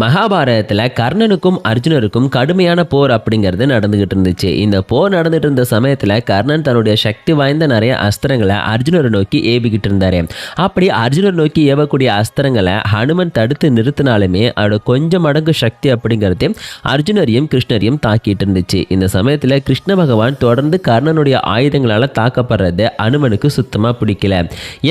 மகாபாரதத்தில் கர்ணனுக்கும் அர்ஜுனருக்கும் கடுமையான போர் அப்படிங்கிறது நடந்துகிட்டு இருந்துச்சு. இந்த போர் நடந்துட்டு இருந்த சமயத்தில் கர்ணன் தன்னுடைய சக்தி வாய்ந்த நிறைய அஸ்திரங்களை அர்ஜுனரை நோக்கி ஏவிக்கிட்டு இருந்தார். அப்படி அர்ஜுனர் நோக்கி ஏவக்கூடிய அஸ்திரங்களை ஹனுமன் தடுத்து நிறுத்தினாலுமே அதோட கொஞ்சம் மடங்கு சக்தி அப்படிங்கிறது அர்ஜுனரையும் கிருஷ்ணரையும் தாக்கிட்டு இருந்துச்சு. இந்த சமயத்தில் கிருஷ்ண பகவான் தொடர்ந்து கர்ணனுடைய ஆயுதங்களால் தாக்கப்படுறது ஹனுமனுக்கு சுத்தமாக பிடிக்கல.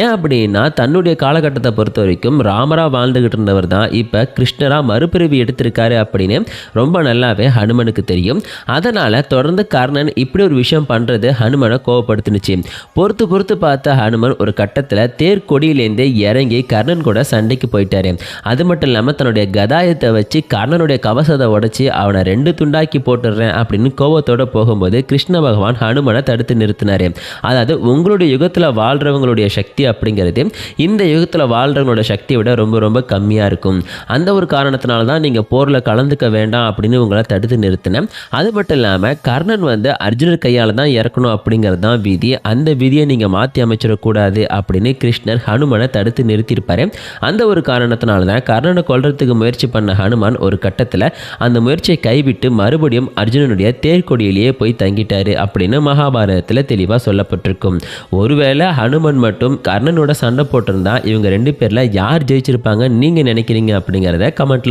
ஏன் அப்படின்னா தன்னுடைய காலகட்டத்தை பொறுத்த வரைக்கும் ராமரா வாழ்ந்துகிட்டு இருந்தவர் தான் இப்போ கிருஷ்ணரா மறுபிறவி எடுத்திருக்காரு அப்படின்னு ரொம்ப நல்லாவே ஹனுமனுக்கு தெரியும். அதனால் தொடர்ந்து கர்ணன் இப்படி ஒரு விஷயம் பண்ணுறது ஹனுமனை கோவப்படுத்துனுச்சு. பொறுத்து பொறுத்து பார்த்த ஹனுமன் ஒரு கட்டத்தில் தேர்கொடியிலேருந்தே இறங்கி கர்ணன் கூட சண்டைக்கு போயிட்டாரு. அது மட்டும் இல்லாமல் தன்னுடைய கதாயத்தை வச்சு கர்ணனுடைய கவசத்தை உடச்சி அவனை ரெண்டு துண்டாக்கி போட்டுடுறேன் அப்படின்னு கோவத்தோட போகும்போது கிருஷ்ண பகவான் ஹனுமனை தடுத்து நிறுத்தினாரு. அதாவது உங்களுடைய யுகத்தில் வாழ்கிறவங்களுடைய சக்தி அப்படிங்கிறது இந்த யுகத்தில் வாழ்கிறவங்களோட சக்தியை விட ரொம்ப ரொம்ப கம்மியாக இருக்கும். அந்த ஒரு காரணத்தை காரணத்தினால தான் நீங்கள் போரில் கலந்துக்க வேண்டாம் அப்படின்னு உங்களை தடுத்து நிறுத்தினேன். அது மட்டும் இல்லாமல் கர்ணன் வந்து அர்ஜுனர் கையால் தான் இறக்கணும் அப்படிங்கிறது தான் விதி. அந்த விதியை நீங்கள் மாற்றி அமைச்சிடக்கூடாது அப்படின்னு கிருஷ்ணர் ஹனுமனை தடுத்து நிறுத்தியிருப்பார். அந்த ஒரு காரணத்தினால தான் கர்ணனை கொல்றதுக்கு முயற்சி பண்ண ஹனுமான் ஒரு கட்டத்தில் அந்த முயற்சியை கைவிட்டு மறுபடியும் அர்ஜுனனுடைய தேர்கொடியிலேயே போய் தங்கிட்டாரு அப்படின்னு மகாபாரதத்தில் தெளிவாக சொல்லப்பட்டிருக்கும். ஒருவேளை ஹனுமன் மட்டும் கர்ணனோட சண்டை போட்டிருந்தா இவங்க ரெண்டு பேரில் யார் ஜெயிச்சிருப்பாங்க நீங்கள் நினைக்கிறீங்க அப்படிங்கிறத கமெண்ட்டில்